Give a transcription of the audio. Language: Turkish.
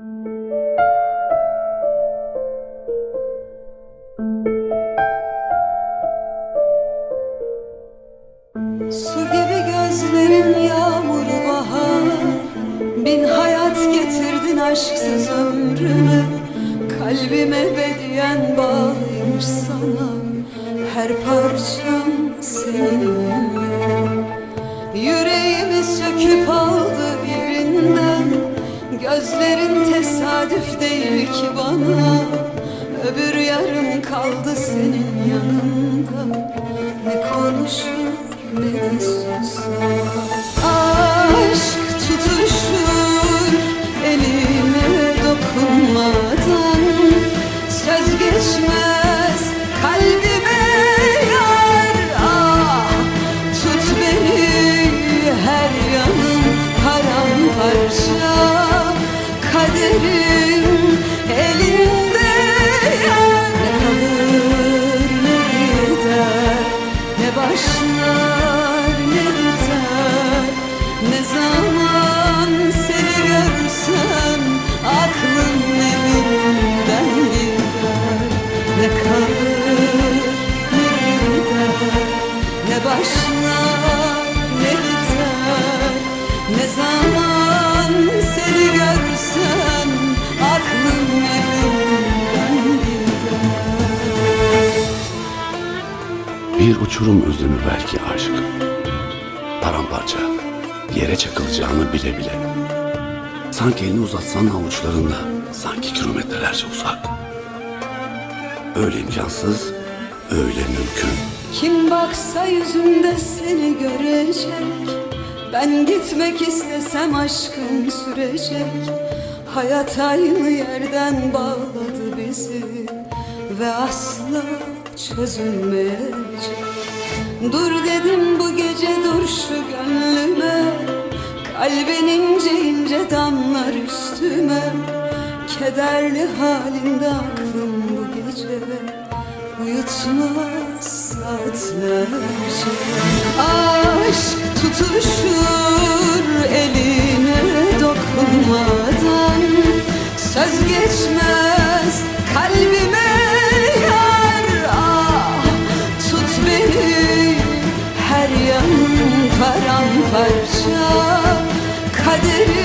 Su gibi gözlerin yağmuru bahar. Bin hayat getirdin aşksız ömrüme Kalbime bediyen bağlıymış sana. Her parçam seninle. Yüreğimi söküp aldı ki bana Öbür yarım kaldı senin yanında. Ne konuşur ne de susar Aşk tutuşur eline dokunmadan. Söz geçmez kalbime yar ah Tut beni her yanım paramparça. Kaderim elinde Ne kalır ne gider Ne başlar ne biter. Ne zaman seni görsem Aklım evimden gider Ne kalır ne gider Ne başlar Bir uçurum özlemi belki aşk. Paramparça, yere çakılacağını bile bile. Sanki elini uzatsan avuçlarında, sanki kilometrelerce uzak. Öyle imkansız, öyle mümkün. Kim baksa yüzümde seni görecek Ben gitmek istesem aşkım sürecek Hayat aynı yerden bağladı bizi Ve asla çözülmeyecek Dur dedim bu gece dur şu gönlüme. Kalbin ince ince damlar üstüme. Kederli halinde aklım bu gece. Uyutmaz saatlerce parça kaderim